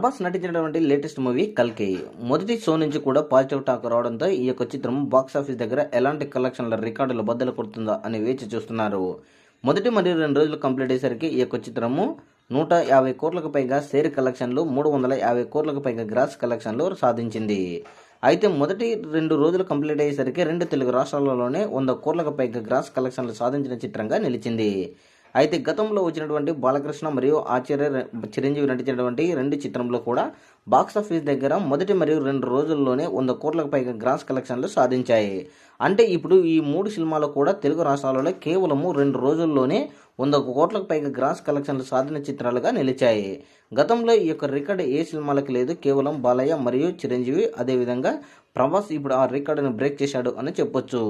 ప్రభాస్ నటించినటువంటి latest movie కల్కి. మొదటి షో నుంచి కూడా పాజిటివ్ టాక్ రావడంతో ఈ యొక్క చిత్రం బాక్స్ ఆఫీస్ దగ్గర ఎలాంటి కలెక్షన్ల రికార్డులు బద్దలు కొడుతుందా అని వేచి చూస్తున్నారు. మొదటి మరియు రెండు రోజులు కంప్లీట్ అయ్యేసరికి ఈ యొక్క చిత్రము నూట యాభై కోట్లకు పైగా షేర్ కలెక్షన్లు మూడు వందల యాభై కోట్లకు పైగా గ్రాస్ కలెక్షన్లు సాధించింది. అయితే మొదటి రెండు రోజులు కంప్లీట్ అయ్యేసరికి రెండు తెలుగు రాష్ట్రాలలోనే వంద కోట్లకు పైగా గ్రాస్ కలెక్షన్లు సాధించిన చిత్రంగా నిలిచింది. అయితే గతంలో వచ్చినటువంటి బాలకృష్ణ మరియు ఆచార్య చిరంజీవి నటించినటువంటి రెండు చిత్రంలో కూడా బాక్స్ ఆఫీస్ దగ్గర మొదటి మరియు రెండు రోజుల్లోనే వంద కోట్లకు పైగా గ్రాస్ కలెక్షన్లు సాధించాయి. అంటే ఇప్పుడు ఈ మూడు సినిమాలు కూడా తెలుగు రాష్ట్రాలలో కేవలము రెండు రోజుల్లోనే వంద కోట్లకు పైగా గ్రాస్ కలెక్షన్లు సాధిన చిత్రాలుగా నిలిచాయి. గతంలో ఈ యొక్క రికార్డు ఏ సినిమాలకు లేదు కేవలం బాలయ్య మరియు చిరంజీవి అదేవిధంగా ప్రభాస్ ఇప్పుడు ఆ రికార్డును బ్రేక్ చేశాడు అని చెప్పొచ్చు.